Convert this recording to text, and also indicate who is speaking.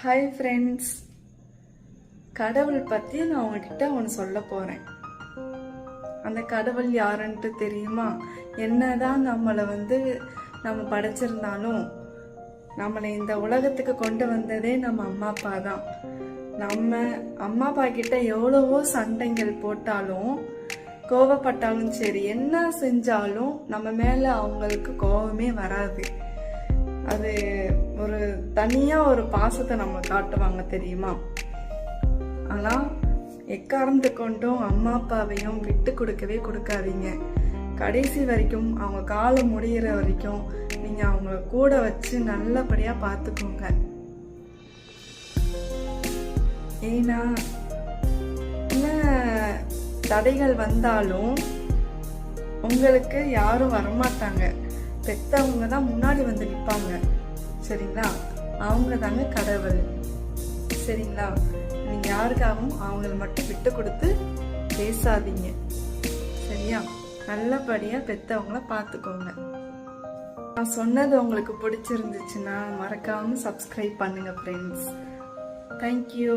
Speaker 1: Hi friends கடவுள் பற்றி நான் உங்ககிட்ட ஒன்று சொல்ல போகிறேன் அந்த கடவுள் யாருன்ட்டு தெரியுமா? என்னதான் நம்மளை வந்து நம்ம படைச்சிருந்தாலும் நம்மளை இந்த உலகத்துக்கு கொண்டு வந்ததே நம்ம அம்மா அப்பா தான். நம்ம அம்மா அப்பா கிட்ட எவ்வளவோ சண்டைகள் போட்டாலும் கோவப்பட்டாலும் சரி என்ன செஞ்சாலும் நம்ம மேலே அவங்களுக்கு கோவமே வராது. அது ஒரு தனியாக ஒரு பாசத்தை நம்ம காட்டுவாங்க தெரியுமா? ஆனால் எக்காரணத்து கொண்டும் அம்மா அப்பாவையும் விட்டு கொடுக்கவே கொடுக்காதீங்க. கடைசி வரைக்கும் அவங்க காலம் முடியிற வரைக்கும் நீங்கள் அவங்கள கூட வச்சு நல்லபடியாக பார்த்துக்கோங்க ஏன்னா என்ன தடைகள் வந்தாலும் உங்களுக்கு யாரும் வரமாட்டாங்க. பெத்தவங்க தான் முன்னாடி வந்து நிற்பாங்க சரிங்களா? அவங்க தாங்க கடவுள். சரிங்களா? நீங்கள் யாருக்காகவும் அவங்கள மட்டும் விட்டு கொடுத்து பேசாதீங்க. சரியா? நல்லபடியாக பெத்தவங்கள பார்த்துக்கோங்க நான் சொன்னது உங்களுக்கு பிடிச்சிருந்துச்சுன்னா மறக்காமல் சப்ஸ்கிரைப் பண்ணுங்க ஃப்ரெண்ட்ஸ் தேங்க்யூ